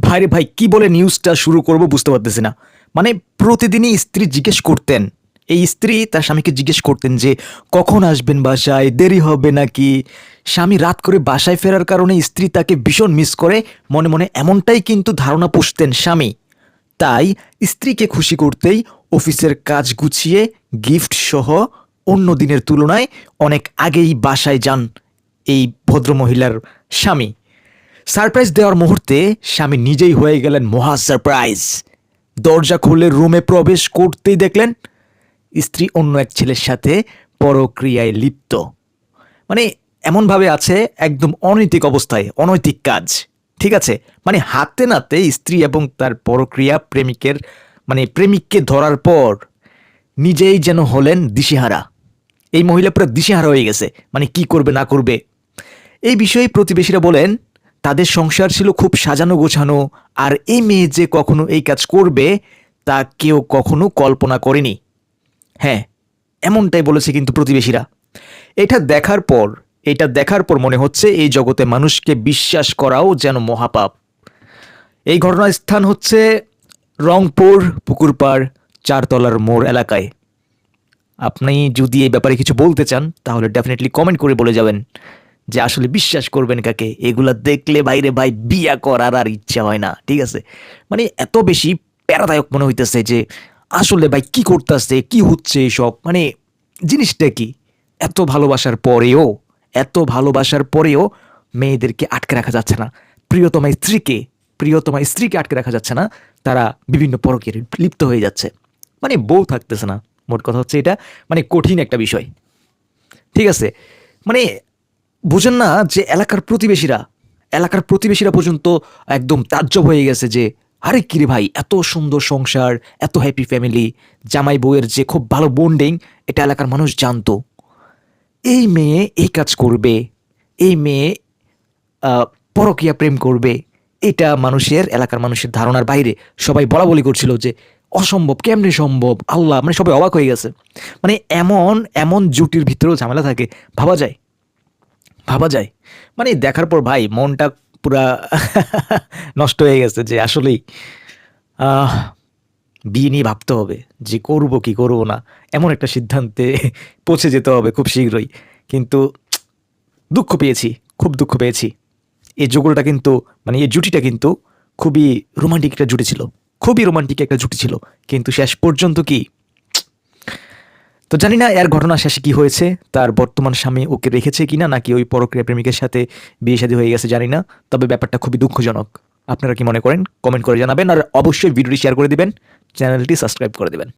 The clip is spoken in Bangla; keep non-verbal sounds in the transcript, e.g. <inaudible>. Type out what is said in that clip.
ভাইরে ভাই, কি বলে নিউজটা শুরু করব বুঝতে পারতেছি না। মানে প্রতিদিনই স্ত্রী জিজ্ঞেস করতেন। এই স্ত্রী তার স্বামীকে জিজ্ঞেস করতেন যে, কখন আসবেন বাসায়? দেরি হবে নাকি? স্বামী রাত করে বাসায় ফেরার কারণে স্ত্রী তাকে ভীষণ মিস করে। মনে মনে এমনটাই কিন্তু ধারণা পুষতেন স্বামী। তাই স্ত্রীকে খুশি করতেই অফিসের কাজ গুছিয়ে গিফট সহ অন্য দিনের তুলনায় অনেক আগেই বাসায় যান এই ভদ্রমহিলার স্বামী। সারপ্রাইজ দেওয়ার মুহূর্তে স্বামী নিজেই হয়ে গেলেন মহা সারপ্রাইজ। দরজা খুলে রুমে প্রবেশ করতেই দেখলেন স্ত্রী অন্য এক ছেলের সাথে পরক্রিয়ায় লিপ্ত। মানে এমনভাবে আছে একদম অনৈতিক অবস্থায়, অনৈতিক কাজ। ঠিক আছে? মানে হাতে নাতে স্ত্রী এবং তার পরক্রিয়া প্রেমিকের মানে প্রেমিককে ধরার পর নিজেই যেন হলেন দিশেহারা। এই মহিলা পুরো দিশেহারা হয়ে গেছে। মানে কি করবে, না করবে? এই বিষয়ে প্রতিবেশীরা বলেন তাদের সংসার ছিল খুব সাজানো গোছানো, আর এই মেয়ে যে কখনো এই কাজ করবে, তা কেউ কখনো কল্পনা করেনি। হ্যাঁ এমনটাই বলেছে কিন্তু প্রতিবেশীরা। এটা দেখার পর, এটা দেখার পর মনে হচ্ছে এই জগতে মানুষকে বিশ্বাস করাও যেন মহাপাপ। এই ঘটনার স্থান হচ্ছে রংপুর পুকুরপাড় চারতলার মোড় এলাকায়। আপনি যদি এই ব্যাপারে কিছু বলতে চান, তাহলে ডেফিনেটলি কমেন্ট করে বলে যাবেন। যে আসলে বিশ্বাস করবেন কাকে? এগুলা দেখলে বাইরে ভাই বিয়া করার আর ইচ্ছা হয় না, ঠিক আছে? মানে এত বেশি প্যারাদায়ক মনে হইতেছে যে আসলে ভাই কি করতেছে, কি হচ্ছে এসব? মানে জিনিসটা কি? এত ভালোবাসার পরেও, এত ভালোবাসার পরেও মেয়েদেরকে আটকে রাখা যাচ্ছে না। প্রিয়তমা স্ত্রীকে প্রিয়তমা স্ত্রীকে আটকে রাখা যাচ্ছে না, তারা বিভিন্ন পরকে লিপ্ত হয়ে যাচ্ছে। মানে বউ থাকতেছে না, মোট কথা হচ্ছে এটা। মানে কঠিন একটা বিষয়, ঠিক আছে? মানে বুঝেন না যে এলাকার প্রতিবেশীরা এলাকার প্রতিবেশীরা পর্যন্ত একদম তাজ্জব হয়ে গেছে যে, আরে কিরে ভাই, এত সুন্দর সংসার, এত হ্যাপি ফ্যামিলি জামাই বউয়ের যে খুব ভালো বন্ডিং এটা এলাকার মানুষ জানতো। এই মেয়ে এই কাজ করবে, এই মেয়ে পরকীয়া প্রেম করবে। এটা মানুষের, এলাকার মানুষের ধারণার বাইরে সবাই বলা বলি করছিল যে, অসম্ভব, কেমনে সম্ভব? আল্লাহ মানে সবাই অবাক হয়ে গেছে। মানে এমন এমন জুটির ভিতরেও ঝামেলা থাকে, ভাবা যায়। ভাবা যায়। মানে দেখার পর ভাই মনটা পুরা <laughs> নষ্ট হয়ে গেছে যে আসলেই বিয়ে নিয়ে ভাবতে হবে যে করব কি করব না, এমন একটা সিদ্ধান্তে <laughs> পৌঁছে যেতে হবে খুব শীঘ্রই। কিন্তু দুঃখ পেয়েছি, খুব দুঃখ পেয়েছি। এই যুগলটা কিন্তু মানে এই জুটিটা কিন্তু খুবই রোমান্টিক একটা জুটি ছিল। খুবই রোমান্টিক একটা জুটি ছিল। কিন্তু শেষ পর্যন্ত কি তো জানি না এর ঘটনা শেষে কি হয়েছে, তার বর্তমান স্বামী ওকে রেখেছে কিনা নাকি ওই পরক্রিয়া প্রেমিকের সাথে বিয়ে শাদী হয়ে গেছে জানি না, তবে ব্যাপারটা খুবই দুঃখজনক। আপনারা কি মনে করেন? কমেন্ট করে জানাবেন, আর অবশ্যই ভিডিওটি শেয়ার করে দিবেন, চ্যানেলটি সাবস্ক্রাইব করে দিবেন।